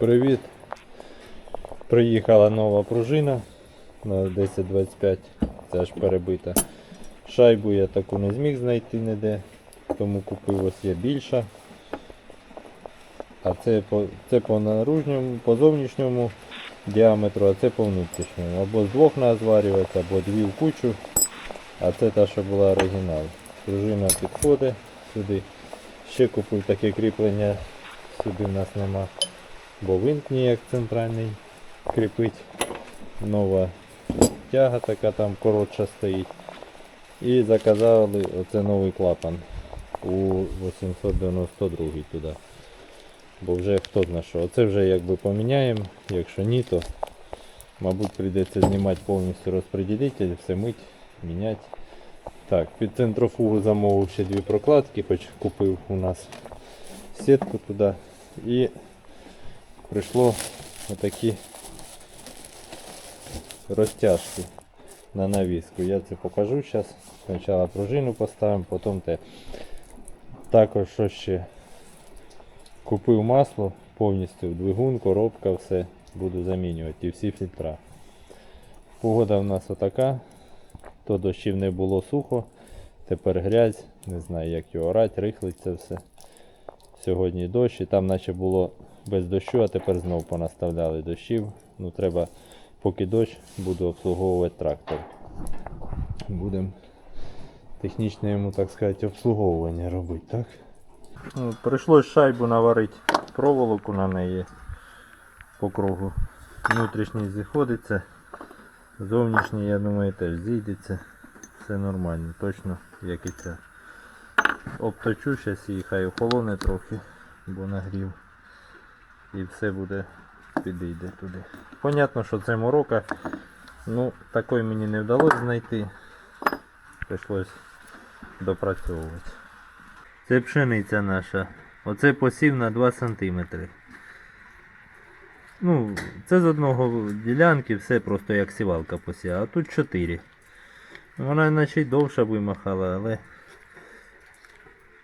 Привіт. Приїхала нова пружина на 1025, це аж перебита. Шайбу я таку не зміг знайти ніде, тому купив ось є більша. А це по, це по наружньому, по зовнішньому діаметру, а це по внутрішньому. Або з двох назварюється, або дві в кучу. А це та, що була оригінал. Пружина підходить сюди. Ще купив таке кріплення, сюди в нас нема, бо винт ніяк центральний кріпить. Нова тяга така там коротша стоїть. І заказали оце новий клапан у 892 туди. Бо вже хто знає що. Оце вже якби поміняємо, якщо ні, то мабуть прийдеться знімати повністю розподілитель, все мить, міняти. Так, під центрофугу замовив ще дві прокладки, хоч купив у нас сітку туди. І прийшло отакі розтяжки на навіску. Я це покажу зараз. Спочатку пружину поставимо, потім те. Також що ще купив масло повністю двигун, коробка, все буду замінювати і всі фільтра. Погода в нас отака. То дощів не було сухо, тепер грязь, не знаю як його орати, рихлить це все. Сьогодні дощ і там наче було без дощу, а тепер знов понаставляли дощів. Ну треба, поки дощ, буду обслуговувати трактор. Будемо технічне йому, так сказати, обслуговування робити, так? Ну, прийшлось шайбу наварити проволоку на неї по кругу. Внутрішній зіходиться. Зовнішній, я думаю, теж зійдеться. Все нормально, точно як і це. Обточу зараз і хай охолоне трохи, бо нагрів. І все буде підійде туди. Понятно, що це морока. Ну, такої мені не вдалося знайти. Прийшлось допрацьовувати. Це пшениця наша. Оце посів на 2 см. Ну, це з одного ділянки, все просто як сівалка посіла, а тут 4. Вона наче й довша вимахала, але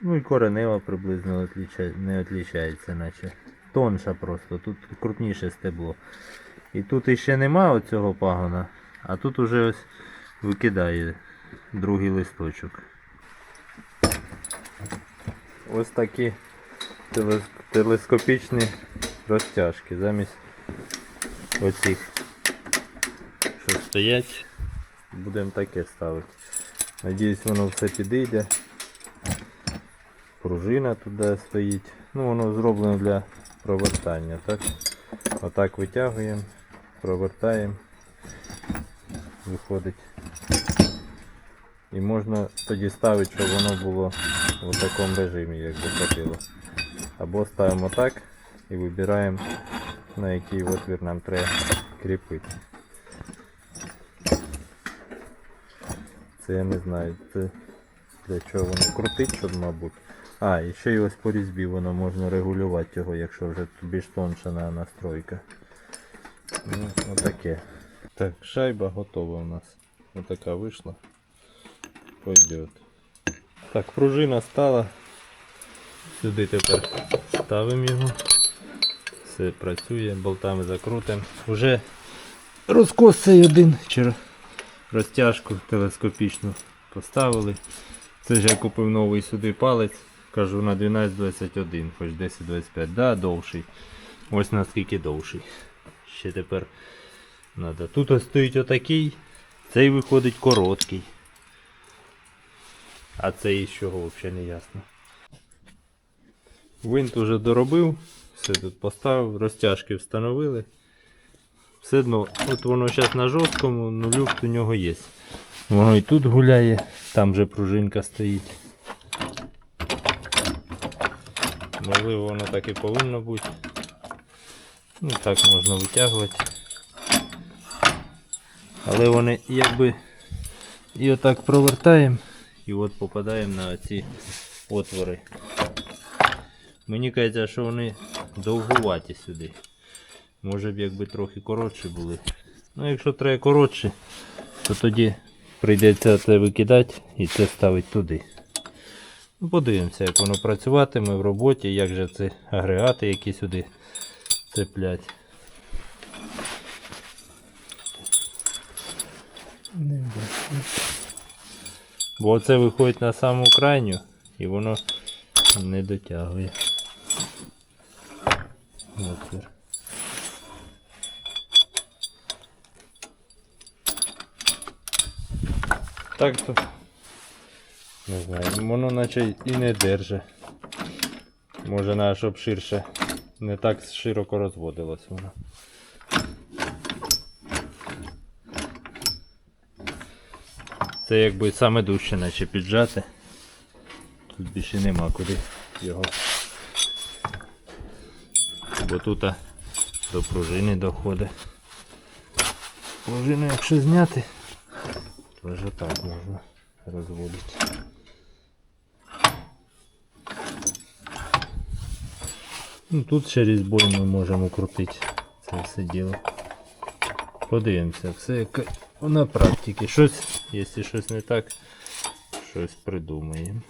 ну і коренева приблизно не відрізняється, наче. Тонша просто, тут крупніше стебло. І тут іще нема оцього пагона, а тут уже ось викидає другий листочок. Ось такі телескопічні розтяжки замість оцих, що стоять. Будемо таке ставити. Надіюсь, воно все підійде. Пружина туди стоїть. Ну, воно зроблено для провертання, так? Отак витягуємо, провертаємо, виходить. І можна тоді ставити, щоб воно було в такому режимі, як би хотіло. Або ставимо так і вибираємо на який отвір нам треба кріпити. Це я не знаю, це для чого воно крутить, щоб мабуть. А, і ще й ось по різьбі воно можна регулювати його, якщо вже більш тонша настройка. Ну, отаке. Так, шайба готова у нас. Отака вийшла. Пойдет. Так, пружина стала. Сюди тепер ставимо його. Все працює, болтами закрутимо. Уже розкос цей один через розтяжку телескопічну поставили. Це ж я купив новий сюди палець. Кажу на 12.21, хоч 10.25. Да, довший. Ось наскільки довший. Ще тепер треба. Тут ось стоїть отакий, цей виходить короткий. А цей з чого взагалі не ясно. Винт уже доробив, все тут поставив, розтяжки встановили. Все одно, от воно зараз на жорсткому, ну люфт у нього є. Воно і тут гуляє, там же пружинка стоїть. Можливо, воно так і повинно бути. Ну так можна витягувати. Але вони якби і отак провертаємо і от попадаємо на ці отвори. Мені кажеться, що вони довгуваті сюди. Може б якби трохи коротші були. Ну якщо треба коротше, то тоді прийдеться це викидати і це ставити туди. Ну, подивимося, як воно працюватиме в роботі, як же це агрегати, які сюди цеплять. Не бачу. Бо це виходить на саму крайню і воно не дотягує. Отвір. Так то. Не знаю, воно наче і не держить. Може на щоб ширше. Не так широко розводилось воно. Це якби саме дужче наче піджати. Тут більше нема куди його. Бо тут до пружини доходить. Пружину якщо зняти, то вже так можна розводити. Ну, тут через бой ми можемо крутити це все діло. Подивимося, все як на практиці. Щось, якщо щось не так, щось придумаємо.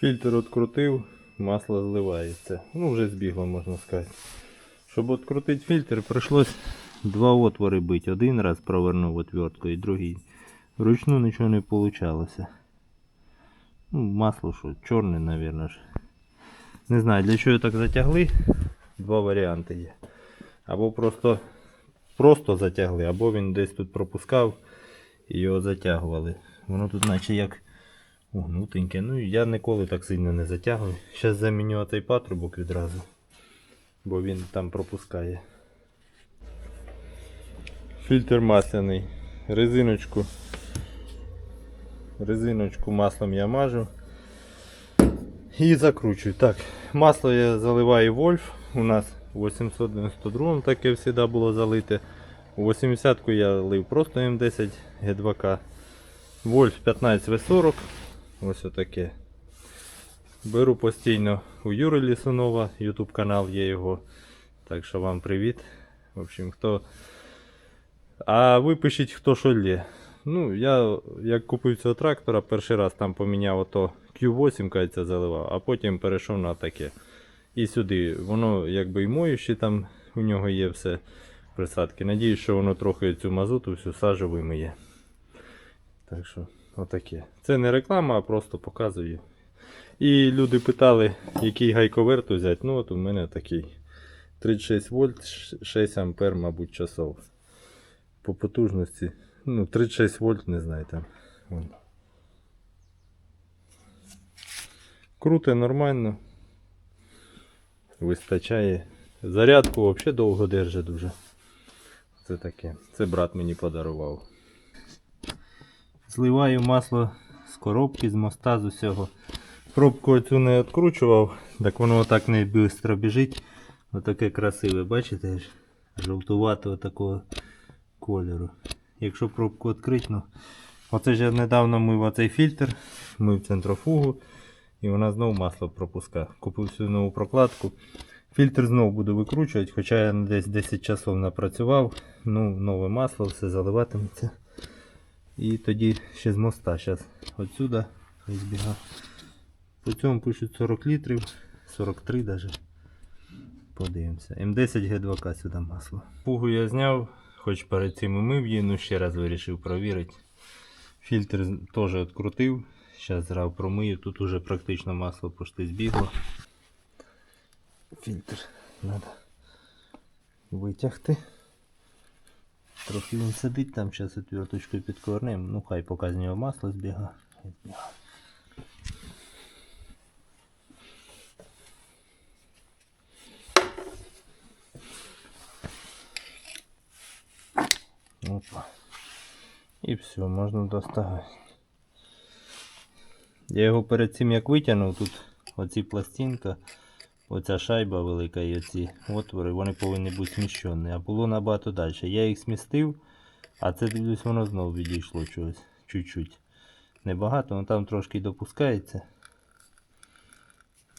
Фільтр відкрутив, масло зливається. Ну, вже збігло, можна сказати. Щоб відкрутити фільтр, прийшлось два отвори бити. Один раз провернув отверткою і другий. Вручну нічого не вийшло. Ну, масло що, чорне, мабуть. Не знаю, для чого так затягли. Два варіанти є. Або просто, просто затягли, або він десь тут пропускав і його затягували. Воно тут наче як угнутеньке. Ну я ніколи так сильно не затягую. Зараз заміню цей патрубок відразу. Бо він там пропускає. Фільтр масляний. Резиночку. Резиночку маслом я мажу. І закручую. Так, масло я заливаю Вольф. У нас в 892 таке завжди було залите. У 80-ку я лив просто М10 Г2К. Вольф 15В40. Ось отаке. Беру постійно у Юри Лісунова, YouTube канал є його. Так що вам привіт. В общем, хто. А ви пишіть, хто що лє. Ну, я як купив цього трактора, перший раз там поміняв ото Q8 кажеться, заливав, а потім перейшов на таке. І сюди. Воно якби і моюще там у нього є все присадки. Надіюсь, що воно трохи цю мазуту всю сажу вимиє. Так що, отаке. Це не реклама, а просто показую. І люди питали, який гайковерт взяти. Ну от у мене такий. 36 вольт, 6 ампер, мабуть, часов. По потужності. Ну, 36 вольт, не знаю там. Вон. Круте нормально. Вистачає. Зарядку взагалі довго держить дуже. Це таке. Це брат мені подарував. Зливаю масло з коробки, з моста, з усього. Пробку оцю не відкручував, так воно отак не швидко біжить. Отаке красиве, бачите? Жовтуватого такого кольору. Якщо пробку відкрити, ну. Оце ж недавно мив оцей фільтр, мив центрофугу. І вона знову масло пропускає. Купив всю нову прокладку. Фільтр знову буду викручувати, хоча я десь 10 часов напрацював. Ну, нове масло, все заливатиметься. І тоді ще з моста. Зараз отсюда збігав. По цьому пишуть 40 літрів, 43 навіть. Подивимося. М10 Г2К сюди масло. Пугу я зняв, хоч перед цим і мив її, ну ще раз вирішив провірити. Фільтр теж відкрутив. Зараз зразу промию. Тут уже практично масло почти збігло. Фільтр треба витягти. Трохи він сидить там, зараз отверточкою підковернемо. Ну хай поки з нього масло збігає. Опа. І все, можна доставати. Я його перед цим як витягнув, тут оці пластинка, оця шайба велика і оці отвори, вони повинні бути зміщені. А було набагато далі. Я їх змістив, а це дивлюсь, воно знову відійшло чогось. Чуть-чуть. Небагато, але там трошки допускається.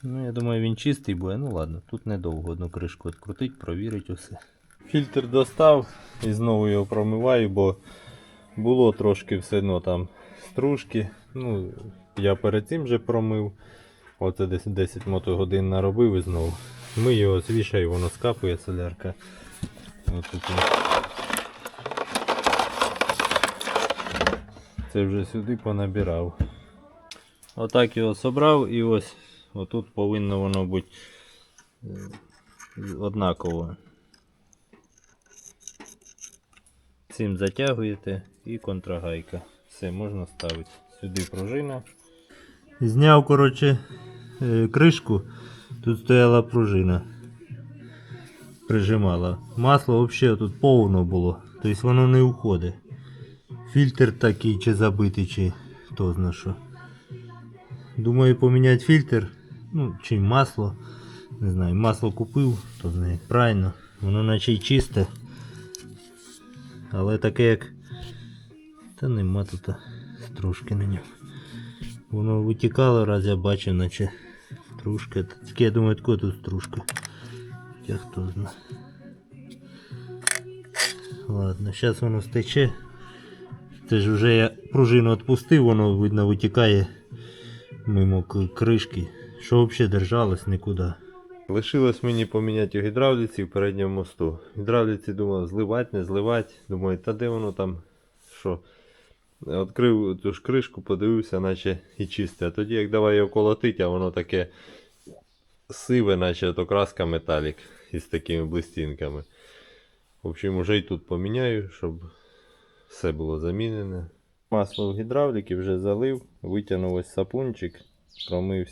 Ну, я думаю, він чистий буде. Ну ладно, тут недовго одну кришку відкрутить, провірить усе. Фільтр достав і знову його промиваю, бо було трошки все одно там стружки. Ну, я перед цим вже промив. Оце десь 10 мотогодин наробив і знову. Ми його звішаю, воно скапує солярка. Ось. Це вже сюди понабирав. Отак його собрав і ось отут повинно воно бути е, однаково. Цим затягуєте і контрагайка. Все, можна ставити. Сюди пружина. Зняв, коротше, е, кришку. Тут стояла пружина. Прижимала. Масло взагалі тут повно було. Тобто воно не уходить. Фільтр такий чи забитий, чи хто зна що. Думаю поміняти фільтр. Ну, чи масло. Не знаю, масло купив, то знає. Правильно. Воно наче й чисте. Але таке як. Та нема тут стружки на ньому. Воно витікало, раз я бачив, наче стружка. Тільки я думаю, таке тут стружка. Я хто знає. Ладно, зараз воно стече. Це ж вже я пружину відпустив, воно видно витікає мимо кришки. Що взагалі держалось нікуди. Лишилось мені поміняти у гідравліці в передньому мосту. Гідравліці думав, зливати, не зливати. Думаю, та де воно там що? Відкрив ту ж кришку, подивився, наче і чисте. А тоді як давай його колотить, а воно таке сиве, наче то краска металік із такими блистінками. В общем, уже і тут поміняю, щоб все було замінене. Масло в гідравліки вже залив, витягнув ось сапунчик, промив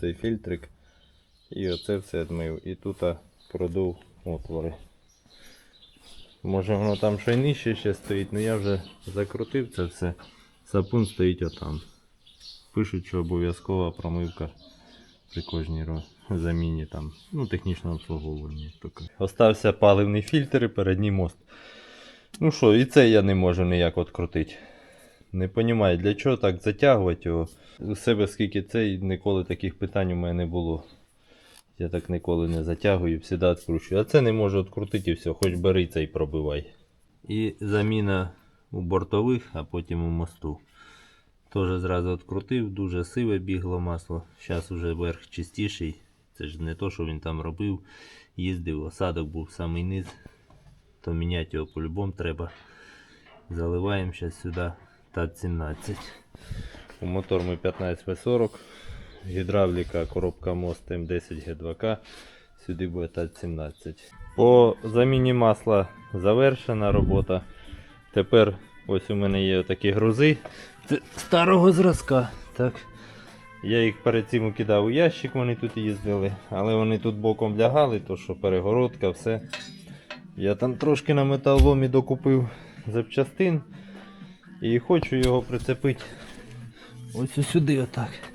цей фільтрик. І оце все відмив. І тут продув отвори. Може воно там ще й нижче ще стоїть, але я вже закрутив це все. Сапун стоїть отам. Пишуть, що обов'язкова промивка при кожній заміні там, ну, технічного обслуговування. Остався паливний фільтр і передній мост. Ну що, і це я не можу ніяк відкрутити. Не розумію, для чого так затягувати його. У себе скільки цей, ніколи таких питань у мене не було. Я так ніколи не затягую, завжди відкручую. А це не можу відкрутити і все, хоч бери цей пробивай. І заміна у бортових, а потім у мосту. Теж зразу відкрутив, дуже сиве бігло масло. Зараз вже верх чистіший. Це ж не то, що він там робив. Їздив, осадок був самий низ. То міняти його по-любому треба. Заливаємо зараз сюди ТАТ-17. У мотор ми 15В40. Гідравліка, коробка мост М10 Г2К. Сюди буде ТАТ-17. По заміні масла завершена робота. Тепер ось у мене є такі грузи. Це старого зразка. Так. Я їх перед цим кидав у ящик, вони тут їздили, але вони тут боком лягали, то що перегородка, все. Я там трошки на металоломі докупив запчастин і хочу його прицепити ось сюди отак.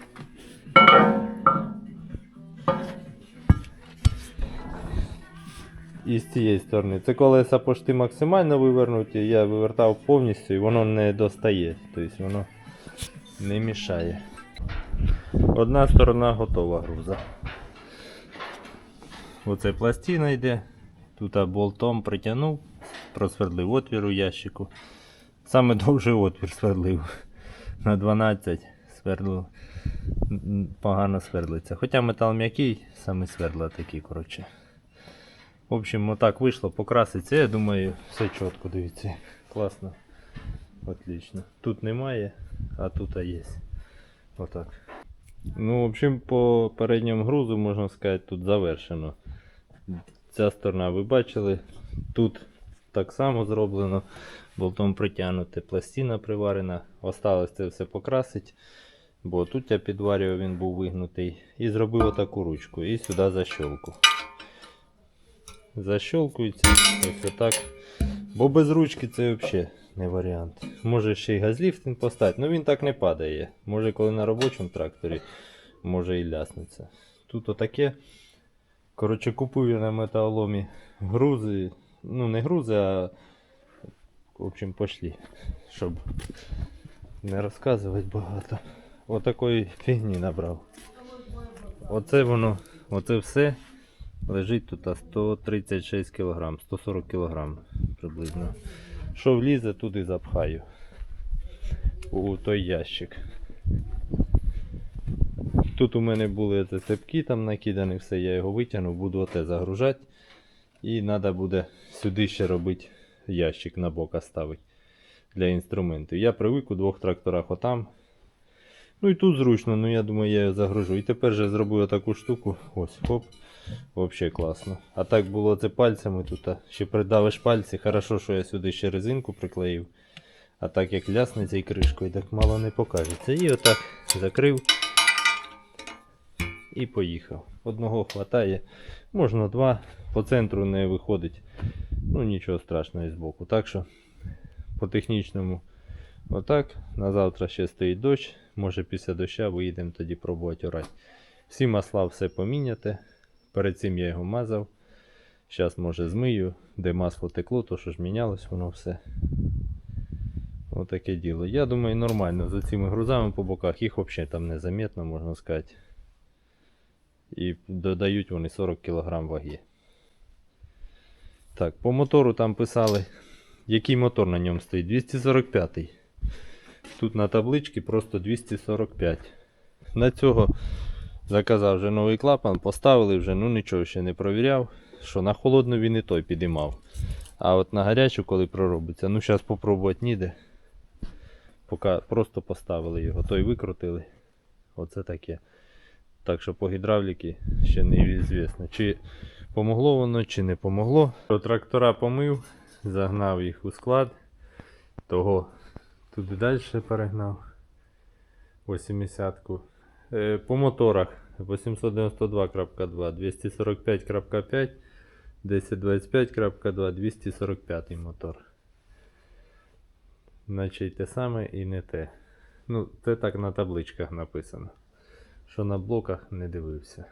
І з цієї сторони. Це колеса почти максимально вивернуті, я вивертав повністю і воно не достає. Тобто воно не мішає. Одна сторона готова груза. Оце пластина йде. Тут болтом притягнув, просвердлив отвір у ящику. Саме довший отвір свердлив. На 12 м, Погано свердлиться. Хоча метал м'який, саме свердла такі, коротше. В общем, отак вийшло, покраситься. Я думаю, все чітко, дивіться. Класно. Отлично. Тут немає, а тут є. Отак. Ну, в общем, по передньому грузу, можна сказати, тут завершено. Ця сторона ви бачили. Тут так само зроблено. Болтом притягнуте, пластина приварена. Осталось це все покрасити. Бо тут я підварював, він був вигнутий. І зробив отаку ручку. І сюди защолку. Защолкується ось отак. Бо без ручки це взагалі не варіант. Може ще й газліфтинг поставити, але він так не падає. Може коли на робочому тракторі, може і ляснеться. Тут отаке. Коротше, купив я на металоломі грузи. Ну не грузи, а в общем пошли. Щоб не розказувати багато. Отакої фігні набрав. Оце воно, оце все Лежить тут 136 кг, 140 кг приблизно. Що влізе, туди запхаю. У той ящик. Тут у мене були цепки там накидані, все, я його витягнув, буду оте загружати. І треба буде сюди ще робити ящик на бока ставити для інструментів. Я привик у двох тракторах отам. Ну і тут зручно, ну я думаю, я загружу. І тепер же зробив таку штуку. Ось, хоп. Взагалі класно. А так було це пальцями тут. Ще придавиш пальці. Хорошо, що я сюди ще резинку приклеїв. А так як лясне цією кришкою, так мало не покажеться. І отак закрив. І поїхав. Одного хватає. Можна два. По центру не виходить. Ну нічого страшного і збоку. Так що по технічному отак. На завтра ще стоїть дощ. Може після доща виїдемо тоді пробувати орати. Всі масла все поміняти. Перед цим я його мазав. Зараз може змию, де масло текло, то що ж мінялось воно все. Отаке діло. Я думаю, нормально з цими грузами по боках, їх взагалі там незаметно, можна сказати. І додають вони 40 кг ваги. Так, по мотору там писали, який мотор на ньому стоїть. 245. Тут на табличці просто 245. На цього заказав вже новий клапан, поставили вже, ну нічого ще не провіряв. Що на холодну він і той підіймав. А от на гарячу, коли проробиться, ну зараз попробувати ніде. Поки просто поставили його, той викрутили. Оце таке. Так що по гідравліки ще не звісно, чи помогло воно, чи не помогло. Трактора помив, загнав їх у склад. Того туди далі перегнав. 80-ку. Е, По моторах 892.2, 245.5, 1025.2, 245 мотор. Наче й те саме і не те. Ну, це так на табличках написано. Що на блоках не дивився.